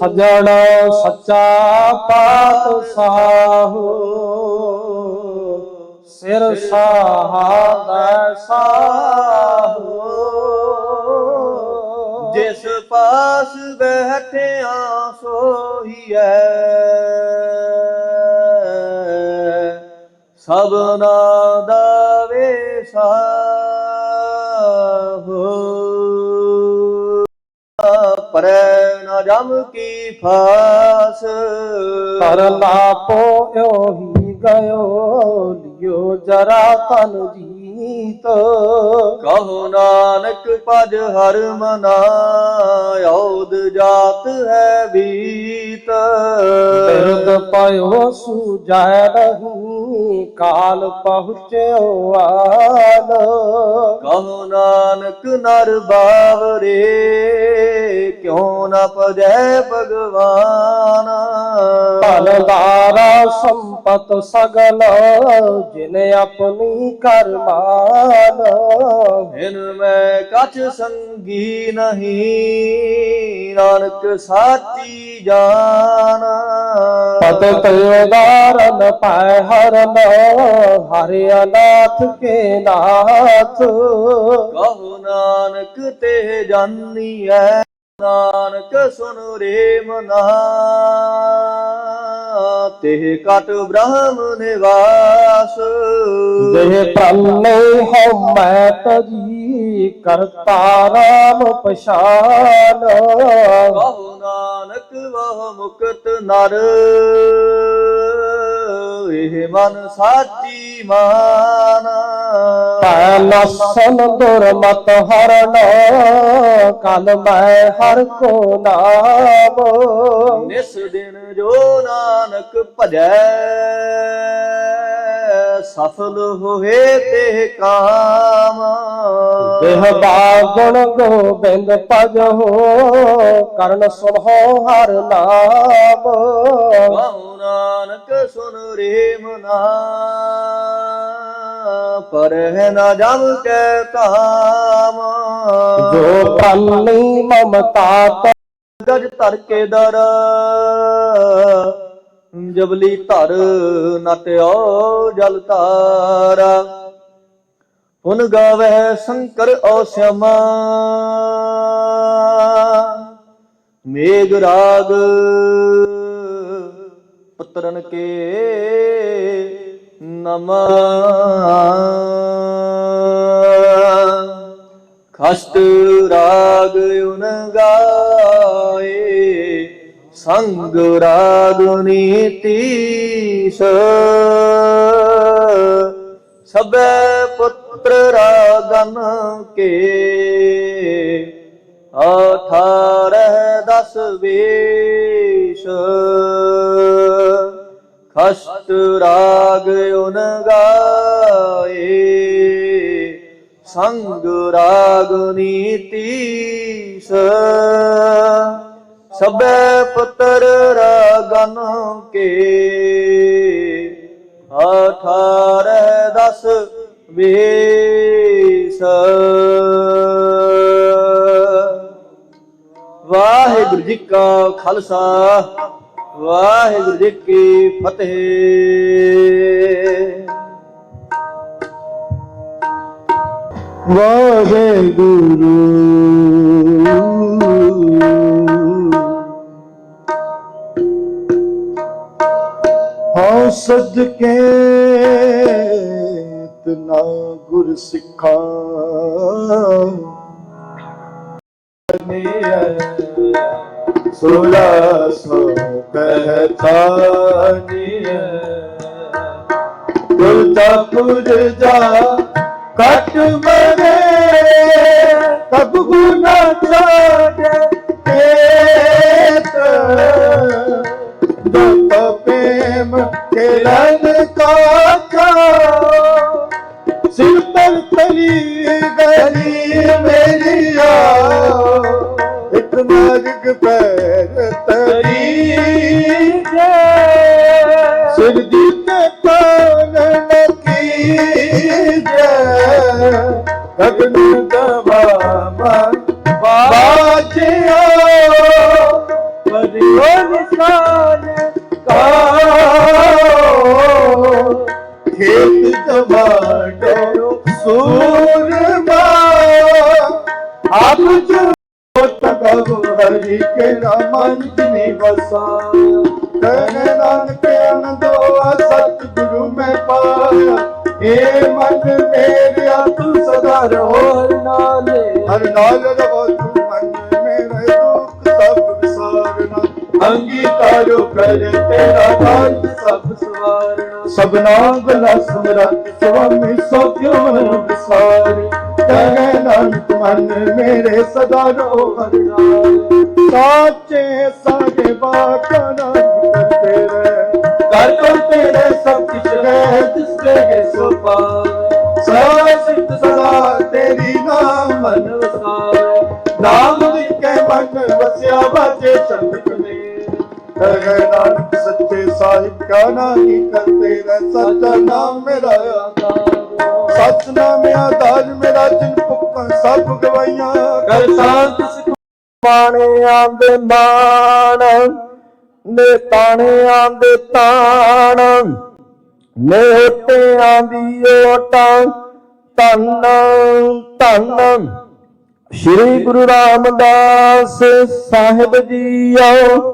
ਸਜਣ ਸੱਚਾ ਪਾਤਸ਼ਾਹ ਸਿਰ ਸਾਹਾ ਸਾਹੂ। ਜਿਸ ਪਾਸ ਬੈਠਿਆ ਸੋਹੀਐ। ਸਭਨਾ ਜਮ ਕੀ ਫਾਸ? ਕਰਨਾ ਪੋਇਓ ਹੀ ਗਇਓ ਲਿਓ ਜਰਾ ਤਨ ਜੀਤ। ਕਹੋ ਨਾਨਕ ਭਜ ਹਰ ਮਨਾ ਔਦ ਜਾਤ ਹੈ ਬੀਤ। ਬਿਰਦ ਪਇਓ ਸੁਜੈ ਕਾਲ ਪਹੁੰਚਿਓ ਆਲ। ਕਹੋ ਨਾਨਕ ਨਰ ਬਾਵਰੇ ਕਿਉ ਨ ਭਜੈ ਭਗਵਾਨ? ਧਨਦਾਰਾ ਸੰਪਤ ਸਗਲ ਜਿਨ ਆਪਣੀ ਕਰਮਾਨ ਇਨ ਮੈਂ ਕਛ ਸੰਗੀ ਨਹੀਂ ਨਾਨਕ ਸਾਚੀ ਜਾਨ। ਪਤ ਤੇਦਾਰਨ ਪੈ ਹਰਨ ਹਰਿ ਅਨਾਥ ਕੇ ਨਾਥ। ਕਹੋ ਨਾਨਕ ਤੇ ਜਾਨੀਐ ਨਾਨਕ ਸੁਨ ਰੇ ਮਨਾ ਤੇ ਕਟ ਬ੍ਰਹਮ ਨਿਵਾਸ। ਦੇਹ ਪ੍ਰਾਨੇ ਹਉ ਮੈਂ ਤਜੀ ਕਰਤਾ ਰਾਮ ਪਛਾਨ। ਕਹੋ ਨਾਨਕ ਵਹ ਮੁਕਤ ਨਰ। ਇਹ ਮਨ ਸਾਚੀ ਮਾਨ। ਪੈ ਨਸਨ ਦੁਰਮਤ ਹਰਨ ਕਲ ਮੈਂ ਹਰ ਕੋ ਨਾਮ। ਨਿਸ ਦਿਨ ਜੋ ਨਾਨਕ ਭਜੈ। ਸਫਲ ਹੋਏ ਤੇ ਕਾਮ। ਦੇਹ ਬਾਗੁਣ ਗੋਬਿੰਦ ਭਜ ਹੋ ਕਰਨ ਸੁਣੋ ਹਰ ਨਾਮ। ਨਾਨਕ ਸੁਨ ਰੇ ਮਨਾ ਪਰ ਹੈ ਨਾ ਜਮ ਕੈ ਤਾਮ ਜੋ ਪ੍ਰਾਨੀ ਮਮਤਾ ਗਜ ਧਰ ਕੇ ਦਰ ਜਬਲੀ ਧਰ ਨਟਿਓ ਜਲ ਤਾਰਾ ਪੁਨ ਗਾਵੇ ਸ਼ੰਕਰ ਔਸਮਾ। ਮੇਘ ਰਾਗ ਪੁੱਤਰਨ ਕੇ ਨਮ। ਖਸ਼ਟ ਰਾਗ ਉਨ ਗਾਏ। ਸੰਗ ਰਾਗ ਨੀਤੀਸ ਸਭੈ ਪੁੱਤਰ ਰਾਗਨ ਕੇ। ਅਠਾਰਹ ਦਸ ਵੇਸ਼। ਖਸਤ ਰਾਗ ਉਨ ਗਾਏ। ਸੰਗ ਰਾਗ ਨੀਤੀਸ ਸਭੈ ਪੁੱਤਰ ਰਾਗਨ ਕੇ। ਅਠਾਰਹ ਦਸ ਵੇਸ। ਵਾਹਿਗੁਰੂ ਜੀ ਕਾ ਖਾਲਸਾ, ਵਾਹਿਗੁਰੂ ਜੀ ਕੀ ਫਤਿਹ। ਵਾਹਿਗੁਰੂ। ਹਉ ਸਦਕੇ ਤਨਾ ਗੁਰ ਸਿੱਖਾ ਸੁਲਾ ਸੋ ਪਹਿਚਾਨੀਐ ਗੁਰ ਜਾ ਕਟ ਮਰੇ ਤਬ ਗੁਨਾ ਛਾੜੇ ਏਤ ਦਾਤਾ ਪ੍ਰੇਮ ਕੇ ਪਾਇਆ। ਏ ਮਨ ਮੇਰਿਆ ਤੂੰ ਸਦਾ ਰਹੋ ਹੋਰ ਨਾਲੇ ਹਰ ਨਾਲ ਰਵੋ ਤੂੰ ਮਨ ਮੇਰੇ ਦੁੱਖ ਸਭ ਵਿਸਾਰਨਾ। ਅੰਗੀਕਾਰੋ ਕਰ ਤੇਰਾ ਨਾਮ ਸਭ ਸਵਾਰਣਾ ਸਭਨਾ ਗਲਾ ਸਮਰਤ ਸੁਆਮੀ ਸੋ ਕਿਉ ਮਨ ਵਿਸਾਰੇ। ਕਹੇ ਨਾਨਕ ਮਨ ਮੇਰੇ ਸਦਾ ਰੋ ਹਰ ਨਾਲ ਸਾਚੇ ਸਾਡੇ ਬਾਖਾਂ ਕਰਤੇ ਰਹਿ ਕਰ ਕਰ ਤੇਰੇ ਤਿਸ ਦੇ ਸੋ ਪਾਵੇ ਸਦਾ ਸਿੱਧ ਸਦਾ ਤੇਰੀ ਨਾਮ ਮਨ ਵਸਾਵੇ ਨਾਮ ਲਿਖੇ ਮਨ ਵਸਿਆ ਬਾਜੇ ਚੰਦਕ ਨੇ ਕਹੇ ਨਾਨਕ ਸੱਚੇ ਸਾਹਿਬ ਕਾ ਨਾਹੀ ਕਰਤੇ ਰਹਿ ਸੱਚਾ ਨਾਮ ਮੇਰਾ ਸੱਚ ਨਾਮ ਆਧਾਰ ਮੇਰਾ ਜਿਨ ਪੁੱਕਾਂ ਸਭ ਗਵਾਈਆਂ ਕਰ ਸ਼ਾਂਤ ਸਿਖ ਮਾਣਿਆਂ ਦੇ ਮਾਣ ਨੇ ਤਾਣਿਆਂ ਦੇ ਤਾਣ ਮੋਟਿਆਂ ਦੀ ਓਟਾਂ, ਧੰਨ ਧੰਨ। ਸ੍ਰੀ ਗੁਰੂ ਰਾਮਦਾਸ ਸਾਹਿਬ ਜੀਓ,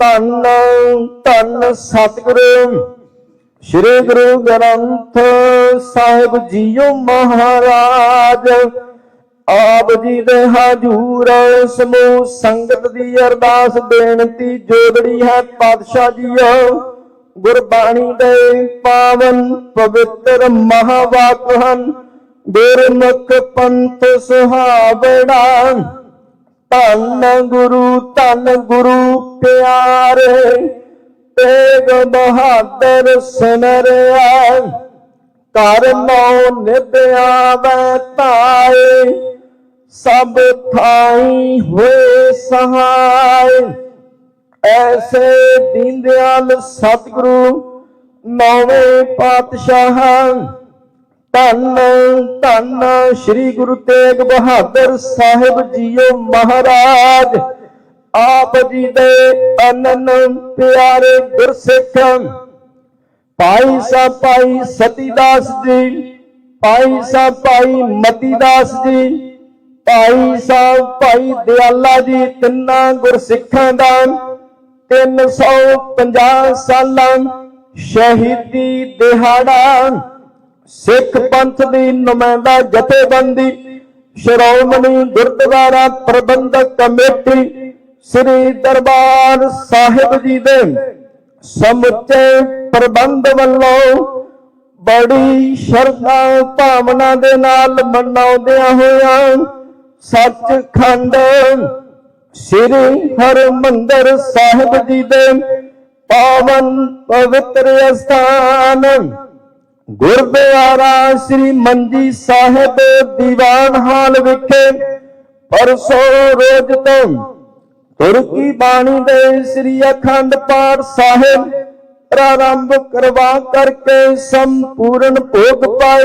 ਧੰਨ ਧੰਨ ਸਤਿਗੁਰੂ। ਸ੍ਰੀ ਗੁਰੂ ਗ੍ਰੰਥ ਸਾਹਿਬ ਜੀਓ ਮਹਾਰਾਜ, ਆਪ ਜੀ ਦੇ ਹਜੂਰ ਸਮੂਹ ਸੰਗਤ ਦੀ ਅਰਦਾਸ ਬੇਨਤੀ ਜੋਦੜੀ ਹੈ ਪਾਤਸ਼ਾਹ ਜੀਓ ਗੁਰਬਾਣੀ ਦੇ ਪਾਵਨ ਪਵਿੱਤਰ ਮਹਾਵਾਕ ਹਨ ਗੁਰਮੁਖ ਪੰਥ ਸੁਹਾਵੜਾ ਧੰਨ ਗੁਰੂ ਧੰਨ ਗੁਰੂ ਪਿਆਰੇ, ਤੇਗ ਬਹਾਦਰ ਸੁਨਰਿਆ। ਕਰ ਨੋ ਨਿਭਿਆਵੈ ਤਾਏ, ਸਭ ਥਾਈ ਹੋਏ ਸਹਾਇ ਐਸੇ ਦੀਨਦਿਆਲ ਸਤਿਗੁਰੂ ਨੌਵੇਂ ਪਾਤਸ਼ਾਹ, ਧੰਨ ਧੰਨ ਸ੍ਰੀ ਗੁਰੂ ਤੇਗ ਬਹਾਦਰ ਸਾਹਿਬ ਜੀਓ ਮਹਾਰਾਜ, ਆਪ ਜੀ ਦੇ ਅਨਨ ਪਿਆਰੇ ਗੁਰਸਿੱਖ। ਭਾਈ ਸਾਹਿਬ ਭਾਈ ਸਤੀਦਾਸ ਜੀ, ਭਾਈ ਸਾਹਿਬ ਭਾਈ ਮਤੀਦਾਸ ਜੀ, ਭਾਈ ਸਾਹਿਬ ਭਾਈ ਦਿਆਲਾ ਜੀ, ਤਿੰਨਾਂ ਗੁਰਸਿੱਖਾਂ ਦਾ 350 ਸਾਲਾਂ ਸ਼ਹੀਦੀ ਦਿਹਾੜਾ ਸਿੱਖ ਪੰਥ ਦੀ ਨੁਮਾਇੰਦਾ ਜਥੇਬੰਦੀ, ਸ਼੍ਰੋਮਣੀ ਗੁਰਦੁਆਰਾ ਪ੍ਰਬੰਧਕ ਕਮੇਟੀ ਸ੍ਰੀ ਦਰਬਾਰ ਸਾਹਿਬ ਜੀ ਦੇ ਸਮੁੱਚੇ ਪ੍ਰਬੰਧ ਵੱਲੋਂ ਬੜੀ ਸ਼ਰਧਾ ਭਾਵਨਾ ਦੇ ਨਾਲ ਮਨਾਉਂਦਿਆਂ ਹੋਇਆਂ ਸੱਚਖੰਡ ਸ੍ਰੀ ਹਰਿਮੰਦਰ ਸਾਹਿਬ ਜੀ ਦੇ ਪਾਵਨ ਪਵਿੱਤਰ ਅਸਥਾਨ। ਗੁਰਦੁਆਰਾ ਸ੍ਰੀ ਮੰਜੀ ਸਾਹਿਬ ਦੀਵਾਨ ਹਾਲ ਵਿਖੇ ਪਰਸੋਂ ਰੋਜ਼ ਤੋਂ ਤੁਰਕੀ ਬਾਣੀ ਦੇ ਸ੍ਰੀ ਅਖੰਡ ਪਾਠ ਸਾਹਿਬ ਪ੍ਰਾਰੰਭ ਕਰਵਾ ਕਰਕੇ ਸੰਪੂਰਨ ਭੋਗ ਪਾਏ।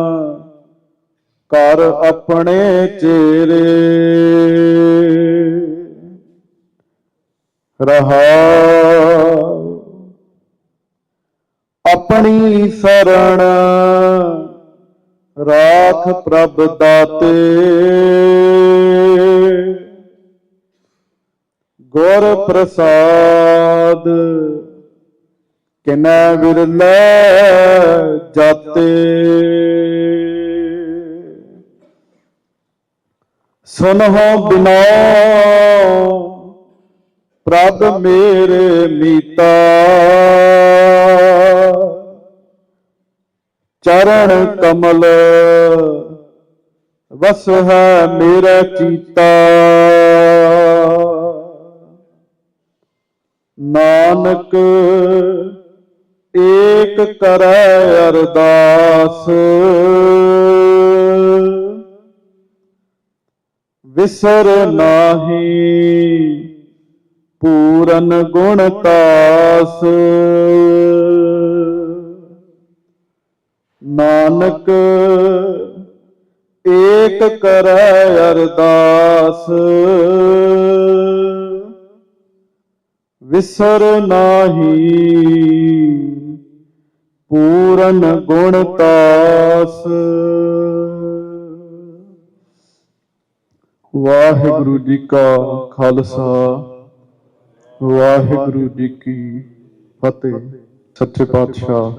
ਕਰ ਆਪਣੇ ਚੇਰੇ। ਰਹਾ। ਆਪਣੀ ਸਰਣ ਰਾਖ ਪ੍ਰਭ ਦਾਤੇ। ਗੁਰ ਪ੍ਰਸਾਦ ਬਾਦ ਕਿਨੈ ਵਿਰਲੇ ਜਾਤੇ। ਸੁਨਹੁ ਬਿਨੋ। ਪ੍ਰਭ ਮੇਰੇ ਮੀਤਾ। ਚਰਨ ਕਮਲ ਵਸ ਹੈ ਮੇਰਾ ਚੀਤਾ। ਨਾਨਕ ਏਕ ਕਰੈ ਅਰਦਾਸ। ਵਿਸਰ ਨਾਹੀ। ਪੂਰਨ ਗੁਣ ਤਾਸ। ਨਾਨਕ ਏਕ ਕਰੈ ਅਰਦਾਸ। ਵਿਸਰ ਨਾਹੀ। ਪੂਰਨ ਗੁਣ ਤਾਸ। ਵਾਹਿਗੁਰੂ ਜੀ ਕਾ ਖਾਲਸਾ ਵਾਹਿਗੁਰੂ ਜੀ ਕੀ ਫਤਿਹ। ਸੱਚੇ ਪਾਤਸ਼ਾਹ